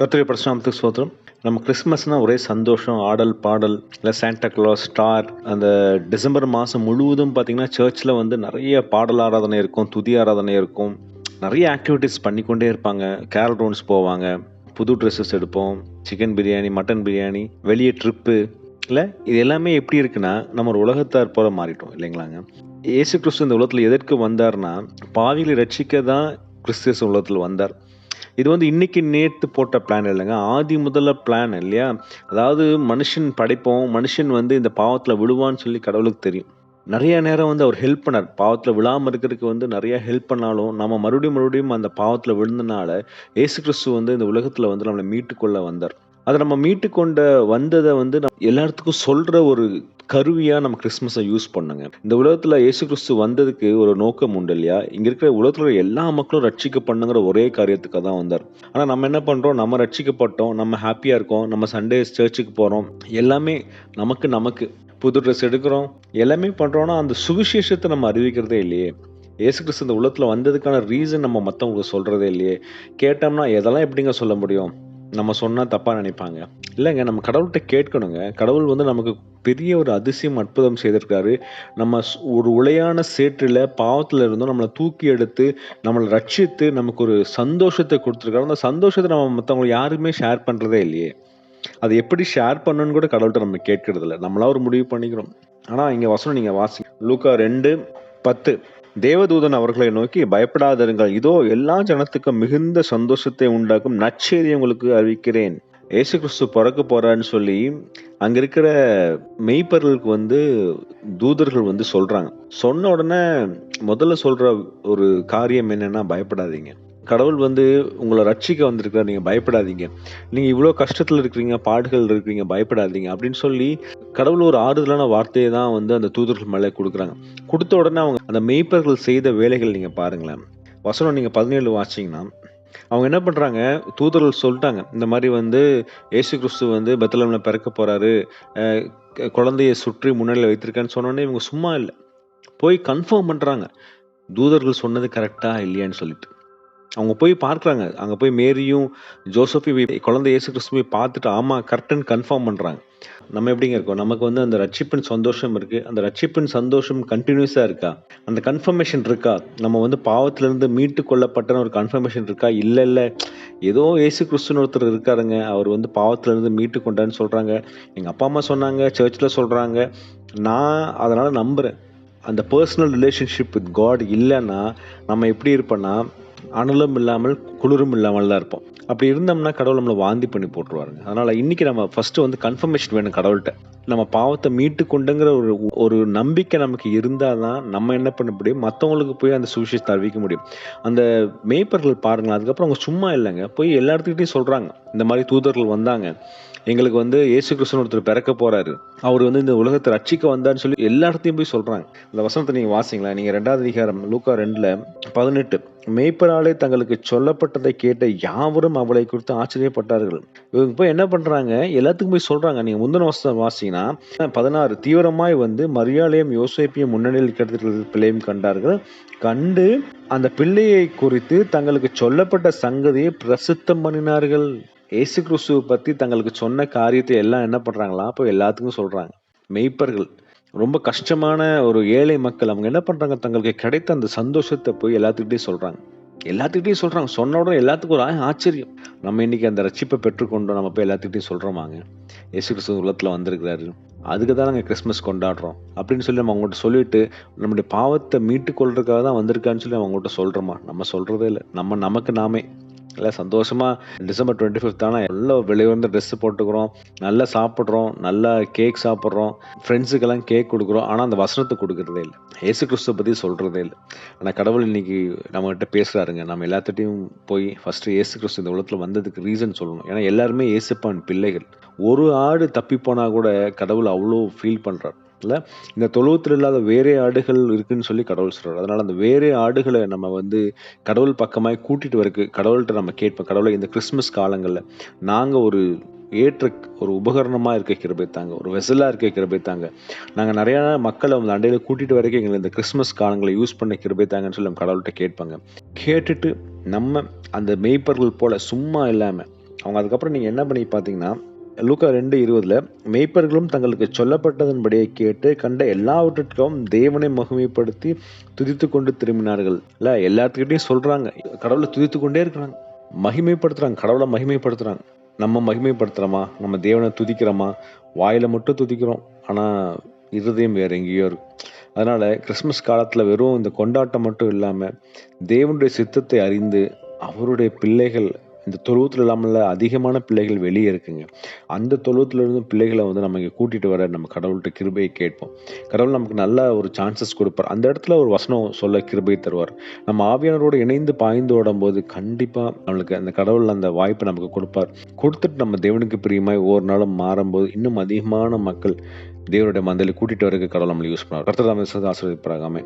கத்திரி பரசுராமத்துக்கு ஸ்தோத்திரம். நம்ம கிறிஸ்மஸ்னால் ஒரே சந்தோஷம் ஆடல் பாடல் இல்லை சாண்டா கிளாஸ் ஸ்டார் அந்த டிசம்பர் மாதம் முழுவதும் பார்த்திங்கன்னா சர்ச்சில் வந்து நிறைய பாடல் ஆராதனை இருக்கும் துதி ஆராதனை இருக்கும். நிறைய ஆக்டிவிட்டீஸ் பண்ணிக்கொண்டே இருப்பாங்க. கேரல் ரவுண்ட்ஸ் போவாங்க புது ட்ரெஸ்ஸஸ் எடுப்போம் சிக்கன் பிரியாணி மட்டன் பிரியாணி வெளியே ட்ரிப்பு இல்லை இது எல்லாமே எப்படி இருக்குன்னா நம்ம ஒரு உலகத்தார் போல மாறிட்டோம் இல்லைங்களாங்க? ஏசு கிறிஸ்து இந்த உலகத்தில் எதற்கு வந்தார்னா பாவிகளை ரட்சிக்க தான் கிறிஸ்துவ உலகத்தில் வந்தார். இது வந்து இன்னைக்கு நேற்று போட்ட பிளான் இல்லைங்க. ஆதி முதல்ல பிளான் இல்லையா? அதாவது மனுஷன் படைப்போம் மனுஷன் வந்து இந்த பாவத்தில் விழுவான்னு சொல்லி கடவுளுக்கு தெரியும். நிறைய நேரம் வந்து அவர் ஹெல்ப் பண்ணார். பாவத்தில் விழாமல் இருக்கிறதுக்கு வந்து நிறைய ஹெல்ப் பண்ணாலும் நம்ம மறுபடியும் மறுபடியும் அந்த பாவத்தில் விழுந்தனால ஏசு கிறிஸ்து வந்து இந்த உலகத்தில் வந்து நம்மளை மீட்டுக்கொள்ள வந்தார். அதை நம்ம மீட்டுக்கொண்ட வந்ததை வந்து நம் எல்லாத்துக்கும் சொல்கிற ஒரு கருவியாக நம்ம கிறிஸ்மஸை யூஸ் பண்ணுங்க. இந்த உலகத்தில் இயேசு கிறிஸ்து வந்ததுக்கு ஒரு நோக்கம் உண்டு இல்லையா? இங்கே இருக்கிற உலகத்தில் எல்லா மக்களும் ரட்சிக்கப்படுங்கிற ஒரே காரியத்துக்காக தான் வந்தார். ஆனால் நம்ம என்ன பண்ணுறோம் நம்ம ரட்சிக்கப்பட்டோம் நம்ம ஹாப்பியாக இருக்கோம் நம்ம சண்டே சர்ச்சுக்கு போகிறோம் எல்லாமே நமக்கு நமக்கு புது ட்ரெஸ் எடுக்கிறோம். எல்லாமே பண்ணுறோன்னா அந்த சுவிசேஷத்தை நம்ம அறிவிக்கிறதே இல்லையே. ஏசு கிறிஸ்து இந்த உலகத்தில் வந்ததுக்கான ரீசன் நம்ம மற்றவங்களுக்கு சொல்கிறதே இல்லையே. கேட்டோம்னா எதெல்லாம் எப்படிங்க சொல்ல முடியும்? நம்ம சொன்னால் தப்பாக நினைப்பாங்க. இல்லைங்க நம்ம கடவுள்கிட்ட கேட்கணுங்க. கடவுள் வந்து நமக்கு பெரிய ஒரு அதிசயம் அற்புதம் செய்திருக்காரு நம்ம ஸ்- ஒரு உளையான சேற்றில் பாவத்தில் இருந்தோம் நம்மளை தூக்கி எடுத்து நம்மளை ரட்சித்து நமக்கு ஒரு சந்தோஷத்தை கொடுத்துருக்காரு. அந்த சந்தோஷத்தை நம்ம மற்றவங்க யாருமே ஷேர் பண்ணுறதே இல்லையே. அது எப்படி ஷேர் பண்ணணும்னு கூட கடவுள்கிட்ட நம்ம கேட்கறதில்ல. நம்மளா ஒரு முடிவு பண்ணிக்கிறோம். ஆனால் இங்கே வசனம் நீங்கள் வாசி லூக்கா ரெண்டு பத்து. தேவதூதன் அவர்களை நோக்கி பயப்படாதிருங்கள். இதோ எல்லா ஜனத்துக்கும் மிகுந்த சந்தோஷத்தை உண்டாக்கும் நற்செய்தி உங்களுக்கு அறிவிக்கிறேன். ஏசு கிறிஸ்து பிறக்க போறான்னு சொல்லி அங்க இருக்கிற மெய்ப்பர்களுக்கு வந்து தூதர்கள் வந்து சொல்றாங்க. சொன்ன உடனே முதல்ல சொல்ற ஒரு காரியம் என்னன்னா பயப்படாதீங்க. கடவுள் வந்து உங்களை ரட்சிக்க வந்திருக்கிறார். நீங்கள் பயப்படாதீங்க. நீங்கள் இவ்வளோ கஷ்டத்தில் இருக்கிறீங்க பாடுகள் இருக்கிறீங்க பயப்படாதீங்க அப்படின்னு சொல்லி கடவுள் ஒரு ஆறுதலான வார்த்தையை தான் வந்து அந்த தூதர்கள் மேலே கொடுக்குறாங்க. கொடுத்த உடனே அவங்க அந்த மெய்ப்பர்கள் செய்த வேலைகள் நீங்கள் பாருங்களேன். வசனம் நீங்கள் பதினேழு வாசிங்கன்னா அவங்க என்ன பண்ணுறாங்க தூதர்கள் சொல்லிட்டாங்க. இந்த மாதிரி வந்து ஏசு கிறிஸ்து வந்து பெத்தலமில் பிறக்க போகிறாரு குழந்தைய சுற்றி முன்னிலையில் வைத்திருக்கேன்னு சொன்னோடனே இவங்க சும்மா இல்லை. போய் கன்ஃபார்ம் பண்ணுறாங்க தூதர்கள் சொன்னது கரெக்டாக இல்லையான்னு சொல்லிட்டு. அவங்க போய் பார்க்குறாங்க. அங்கே போய் மேரியும் ஜோசஃபையும் போய் குழந்தை இயேசு கிறிஸ்து போய் பார்த்துட்டு ஆமாம் கரெக்டுன்னு கன்ஃபார்ம் பண்ணுறாங்க நம்ம எப்படிங்க இருக்கோம்? நமக்கு வந்து அந்த ரட்சிப்பின் சந்தோஷம் இருக்குது அந்த ரட்சிப்பின் சந்தோஷம் கண்டினியூஸாக இருக்கா? அந்த கன்ஃபர்மேஷன் இருக்கா? நம்ம வந்து பாவத்திலேருந்து மீட்டு கொள்ளப்பட்டன ஒரு கன்ஃபர்மேஷன் இருக்கா? இல்லை இல்லை. ஏதோ இயேசு கிறிஸ்துன்னு ஒருத்தர் இருக்காருங்க. அவர் வந்து பாவத்திலேருந்து மீட்டு கொண்டான்னு சொல்கிறாங்க எங்கள் அப்பா அம்மா சொன்னாங்க சர்ச்சில் சொல்கிறாங்க நான் அதனால் நம்புகிறேன் அந்த பர்சனல் ரிலேஷன்ஷிப் வித் காட் இல்லைன்னா நம்ம எப்படி இருப்போன்னா அனலும் இல்லாமல் குளிரும் இல்லாமல் தான் இருப்போம். அப்படி இருந்தோம்னா கடவுள் நம்மளை வாந்தி பண்ணி போட்டுருவாருங்க. அதனால இன்னைக்கு நம்ம ஃபர்ஸ்ட் வந்து கன்ஃபர்மேஷன் வேணும் கடவுள்கிட்ட. நம்ம பாவத்தை மீட்டு கொண்டுங்கிற ஒரு ஒரு நம்பிக்கை நமக்கு இருந்தால் தான் நம்ம என்ன பண்ண முடியும்? மற்றவங்களுக்கு போய் அந்த சுவிசேஷத்தை அறிவிக்க முடியும். அந்த மேய்ப்பர்கள் பாருங்களேன் அதுக்கப்புறம் அவங்க சும்மா இல்லைங்க. போய் எல்லா இடத்துக்கிட்டையும் சொல்கிறாங்க இந்த மாதிரி தூதர்கள் வந்தாங்க. எங்களுக்கு வந்து இயேசு கிருஷ்ணன் ஒருத்தர் பிறக்க போறாரு. அவர் வந்து இந்த உலகத்தை ரட்சிக்க வந்தார்னு சொல்லி எல்லா இடத்தையும் போய் சொல்றாங்க. இந்த வசனத்தை நீங்க வாசிங்களா நீங்க ரெண்டாவது அதிகாரம் லூக்கா ரெண்டுல பதினெட்டு. மேய்ப்பராலே தங்களுக்கு சொல்லப்பட்டதை கேட்ட யாவரும் அவளை குறித்து ஆச்சரியப்பட்டார்கள். இவங்க போய் என்ன பண்றாங்க? எல்லாத்துக்கும் போய் சொல்றாங்க. நீங்க முந்தின வசனம் வாசிங்கன்னா பதினாறு தீவிரமாய் வந்து மரியாதையும் யோசிப்பையும் முன்னணியில் கிடைத்திருக்கிற பிள்ளையும் கண்டார்கள். கண்டு அந்த பிள்ளையை குறித்து தங்களுக்கு சொல்லப்பட்ட சங்கதியை பிரசித்தம் பண்ணினார்கள். இயேசு கிறிஸ்துவை பத்தி தங்களுக்கு சொன்ன காரியத்தை எல்லாம் என்ன பண்றாங்களா? அப்போ எல்லாத்துக்கும் சொல்றாங்க. மெய்ப்பர்கள். ரொம்ப கஷ்டமான ஒரு ஏழை மக்கள் அவங்க என்ன பண்ணுறாங்க தங்களுக்கு கிடைத்த அந்த சந்தோஷத்தை போய் எல்லாத்துக்கிட்டையும் சொல்கிறாங்க எல்லாத்துக்கிட்டையும் சொல்கிறாங்க சொன்ன உடனே எல்லாத்துக்கும் ஒரு ஆச்சரியம். நம்ம இன்னைக்கு அந்த ரட்சிப்பை பெற்றுக்கொண்டோம் நம்ம போய் எல்லாத்துக்கிட்டையும் சொல்கிறோமாங்க இயேசு கிறிஸ்து உலகத்தில் வந்திருக்கிறாரு. அதுக்கு தான் நாங்கள் கிறிஸ்மஸ் கொண்டாடுறோம். அப்படின்னு சொல்லி நம்ம அவங்கள்ட்ட சொல்லிட்டு நம்முடைய பாவத்தை மீட்டு கொள்றதுக்காக தான் வந்திருக்கான்னு சொல்லி நம்ம அவங்கள்ட்ட சொல்கிறோமா நம்ம சொல்கிறதே இல்லை. நம்ம நமக்கு நாமே. இல்லை சந்தோஷமாக டிசம்பர் டுவெண்ட்டி ஃபிஃப்த் ஆனால் நல்ல விலை ட்ரெஸ் போட்டுக்கிறோம். நல்லா சாப்பிட்றோம். நல்லா கேக் சாப்பிட்றோம். ஃப்ரெண்ட்ஸுக்கெல்லாம் கேக் கொடுக்குறோம். ஆனால் அந்த வசனத்தை கொடுக்குறதே இல்லை. ஏசு கிறிஸ்துவ பற்றி சொல்கிறதே இல்லை. ஆனால் கடவுள் இன்னைக்கு நம்மகிட்ட பேசுகிறாருங்க நம்ம எல்லாத்திட்டையும் போய் ஃபஸ்ட்டு ஏசு கிறிஸ்து இந்த உலகத்தில் வந்ததுக்கு ரீசன் சொல்லணும். ஏன்னா எல்லாருமே ஏசுப்பான் பிள்ளைகள். ஒரு ஆடு தப்பி போனால் கூட கடவுள் அவ்வளோ ஃபீல் பண்ணுறார் இல்லை இந்த தொழுவத்தில் இல்லாத வேறே ஆடுகள் இருக்குன்னு சொல்லி கடவுள் சொல்கிறார் அதனால் அந்த வேறே ஆடுகளை நம்ம வந்து கடவுள் பக்கமாக கூட்டிகிட்டு வரக்கு கடவுள்கிட்ட நம்ம கேட்போம். கடவுளை இந்த கிறிஸ்மஸ் காலங்களில் நாங்கள் ஒரு ஏற்ற ஒரு உபகரணமாக இருக்க கிருபை தாங்க ஒரு வெசலாக இருக்க கிருபை தாங்க நாங்கள் நிறையா மக்களை அந்த அண்டையில் கூட்டிகிட்டு வரைக்கும் எங்களை இந்த கிறிஸ்மஸ் காலங்களை யூஸ் பண்ண கிருபை தாங்கன்னு சொல்லி நம்ம கடவுள்கிட்ட கேட்பாங்க. கேட்டுட்டு நம்ம அந்த மெய்ப்பர்கள் போல் சும்மா இல்லாமல் அவங்க அதுக்கப்புறம் நீங்கள் என்ன பண்ணி பார்த்தீங்கன்னா லூக்கா ரெண்டு இருபதில் மெய்ப்பர்களும் தங்களுக்கு சொல்லப்பட்டதன்படியே கேட்டு கண்ட எல்லாவற்றிற்கும் தேவனை மகிமைப்படுத்தி துதித்து கொண்டு திரும்பினார்கள். இல்லை எல்லாத்துக்கிட்டையும் சொல்கிறாங்க கடவுளை துதித்து கொண்டே இருக்கிறாங்க. மகிமைப்படுத்துகிறாங்க கடவுளை மகிமைப்படுத்துகிறாங்க நம்ம மகிமைப்படுத்துகிறோமா நம்ம தேவனை துதிக்கிறோமா? வாயில் மட்டும் துதிக்கிறோம். ஆனால் இருதயம் வேறு எங்கேயோ இருக்கும் அதனால் கிறிஸ்மஸ் காலத்தில் வெறும் இந்த கொண்டாட்டம் மட்டும் இல்லாமல் தேவனுடைய சித்தத்தை அறிந்து அவருடைய பிள்ளைகள் இந்த தொழுவத்தில் இல்லாமல் அதிகமான பிள்ளைகள் வெளியே இருக்குங்க. அந்த தொழுவத்திலிருந்து பிள்ளைகளை வந்து நம்ம இங்கே கூட்டிகிட்டு வர நம்ம கடவுள்கிட்ட கிருபையை கேட்போம். கடவுள் நமக்கு நல்ல ஒரு சான்சஸ் கொடுப்பார். அந்த இடத்துல ஒரு வசனம் சொல்ல கிருபை தருவார். நம்ம ஆவியானரோடு இணைந்து பாய்ந்து ஓடும் போது கண்டிப்பாக நம்மளுக்கு அந்த கடவுள் அந்த வாய்ப்பை நமக்கு கொடுப்பார். கொடுத்துட்டு நம்ம தேவனுக்கு பிரியமாய் ஒவ்வொரு நாளும் மாறும்போது இன்னும் அதிகமான மக்கள் தேவனுடைய மந்தையில் கூட்டிகிட்டு வரக்கு கடவுள் நம்மளை யூஸ் பண்ணுவார். கர்த்தர் ஆசிரியப்பாராகாமே